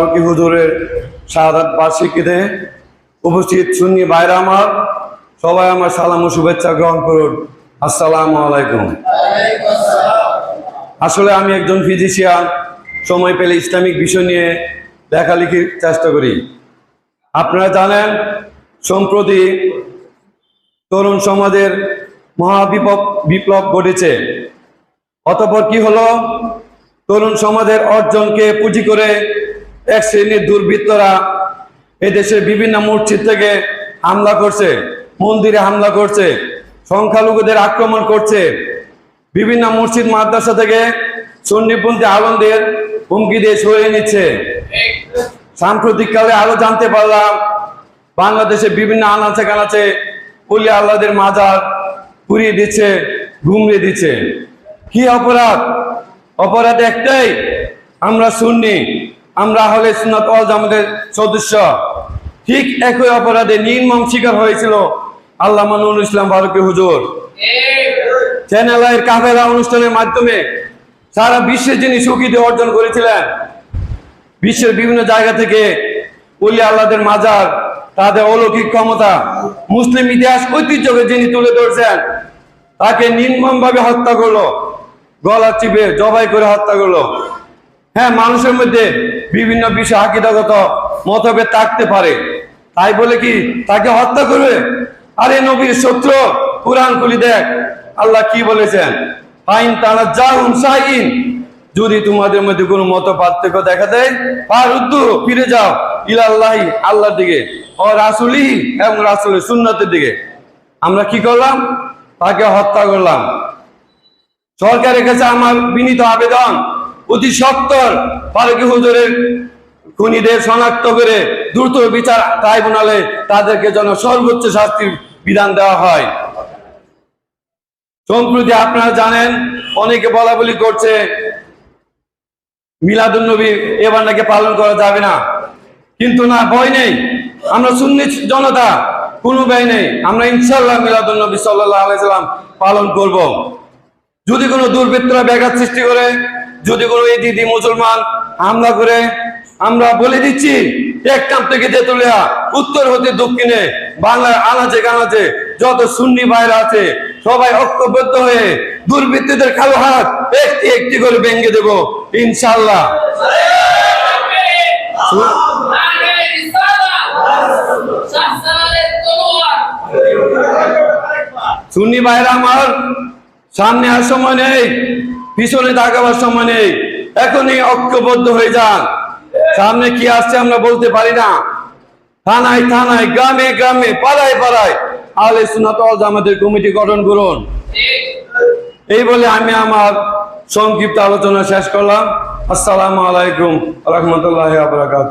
ফারুকী হুজুরের শাহাদাত বার্ষিকীতে উপস্থিত সুন্নি ভাইরা আমার, সবাই আমার সালাম ও শুভেচ্ছা গ্রহণ করুন। আসসালাম আলাইকুম। আসলে আমি একজন ফিজিশিয়ান, সময় পেলে ইসলামিক বিষয় নিয়ে লেখালেখির চেষ্টা করি। আপনারা জানেন, সম্প্রতি তরুণ সমাজের মহাবিপ্লব বিপ্লব ঘটেছে। অতপর কি হলো? তরুণ সমাজের অর্জনকে পুঁজি করে এক শ্রেণির দুর্বৃত্তরা এদেশের বিভিন্ন মসজিদ থেকে হামলা করছে, মন্দিরে হামলা করছে, সংখ্যালঘুদের আক্রমণ করছে। বিভিন্ন মসজিদ মাদ্রাসা থেকে সন্নিপন্থী আলমদের হুমকি দিয়ে সরিয়ে নিচ্ছে। সাম্প্রতিককালে আরও জানতে পারলাম, বাংলাদেশে বিভিন্ন আনাচে কানাচে কুলি আল্লাহদের মাজার পুড়িয়ে দিচ্ছে ঘুমিয়ে দিচ্ছে। কি অপরাধ? অপরাধ একটাই, আমরা শুননি আমরা হলে সুন্নাত ওয়াল জামাতের সদস্য। ঠিক একই অপরাধে নির্মম শিকার হয়েছিল আল্লাহ মানুল ইসলাম ফারুকি হুজুর। চ্যানেল আইয়ের কাফেলা অনুষ্ঠানের মাধ্যমে সারা বিশ্বে যিনি সুখ্যাতি অর্জন করেছিলেন, বিশ্বের বিভিন্ন জায়গা থেকে অলি আল্লাহদের মাজার, তাদের অলৌকিক ক্ষমতা, মুসলিম ইতিহাস ঐতিহ্যকে যিনি তুলে ধরছেন, তাকে নির্মমভাবে হত্যা করল, গলা চিপে জবাই করে হত্যা করল। হ্যাঁ মানুষের মধ্যে বিভিন্ন বিষয় আকিদাগত মতভেদ থাকতে পারে। তাই বলে কি, তাকে হত্যা করবে? আরে নবীর শত্রু, কোরআন খুলি দেখ। আল্লাহ কি বলেছেন? আইন তারা যাহুম সাইন যদি তোমাদের মধ্যে কোনো মত পার্থক্য দেখা দেয় আর উদ্দু ফিরে যাও ইলাল্লাহি, আল্লাহর দিকে, ও রাসুলি এবং রাসুলের সুন্নতের দিকে। আমরা কি করলাম? তাকে হত্যা করলাম। সরকারের কাছে আমার বিনীত আবেদন অতি সত্তর ফারুকি হুজুরের খুনিদের শনাক্ত করে দ্রুত বিচার ট্রাইব্যুনালে তাদেরকে যেন সর্বোচ্চ শাস্তির বিধান দেওয়া হয়। সম্প্রতি আপনারা জানেন, অনেকে বলা বলি করছে মিলাদুন্নবী এবার নাকি পালন করা যাবে না। কিন্তু না, ভয় নেই। আমরা সুন্নি জনতা, কোনো ব্যয় নেই। আমরা ইনশাল্লাহ মিলাদুন্নবী সাল্লাহ আলাইসাল্লাম পালন করব। যদি কোনো দুর্বৃত্তরা ব্যাঘাত সৃষ্টি করে যদি কোনো এই দিদি মুসলমান হামলা করে, আমরা বলে দিচ্ছি, এক কাম থেকে তেতুলিয়া উত্তর হতে দক্ষিণে, বাংলার আনাচে কানাচে, যত সুন্নি বাইরে আছে, সবাই ঐক্যবদ্ধ হয়ে, দুর্বৃত্তদের কালো হাত, একটি একটি করে ভেঙে দেব ইনশাল্লাহ সুন্নি ভাইরা আমার, সামনে আর সময় নেই। পিছনে তাকাবার সময় নেই। এখনই ঐক্যবদ্ধ হয়ে যান। সামনে কি আসছে আমরা বলতে পারি না। থানায় থানায়, গ্রামে গ্রামে, পাড়ায় পাড়ায় আলে সুনাত আমাদের কমিটি গঠন করুন। এই বলে আমি আমার সংক্ষিপ্ত আলোচনা শেষ করলাম। আসসালামু আলাইকুম রহমতুল্লাহ আবরাকাত